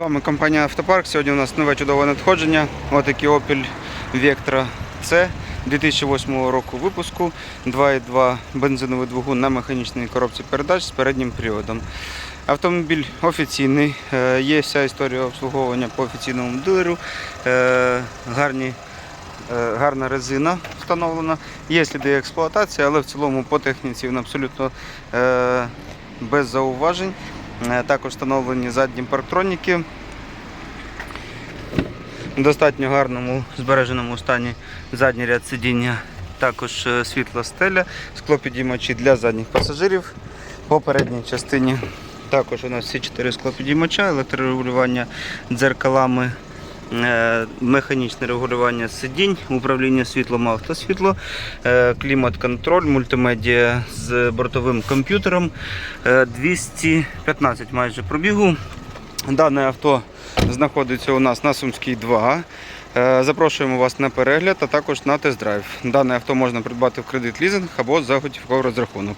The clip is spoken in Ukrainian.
З вами компанія Автопарк. Сьогодні у нас нове чудове надходження. Отакий Opel Vectra C 2008 року випуску. 2,2 бензиновий двигун на механічній коробці передач з переднім приводом. Автомобіль офіційний, е, є вся історія обслуговування по офіційному дилеру. Е, Гарні, е, гарна резина встановлена. Є сліди експлуатації, але в цілому по техніці він абсолютно без зауважень. Е, Також встановлені задні парктроніки. В достатньо гарному збереженому стані задній ряд сидіння. Також е, світла стеля, склопідіймачі для задніх пасажирів. По передній частині також у нас всі чотири склопідіймача, електрорегулювання дзеркалами, механічне регулювання сидінь, управління світлом автосвітло, е, клімат-контроль, мультимедіа з бортовим комп'ютером. Е, 215 майже пробігу. Дане авто знаходиться у нас на Сумській 2. Е, Запрошуємо вас на перегляд, а також на тест-драйв. Дане авто можна придбати в кредит лізинг або за готівковий розрахунок.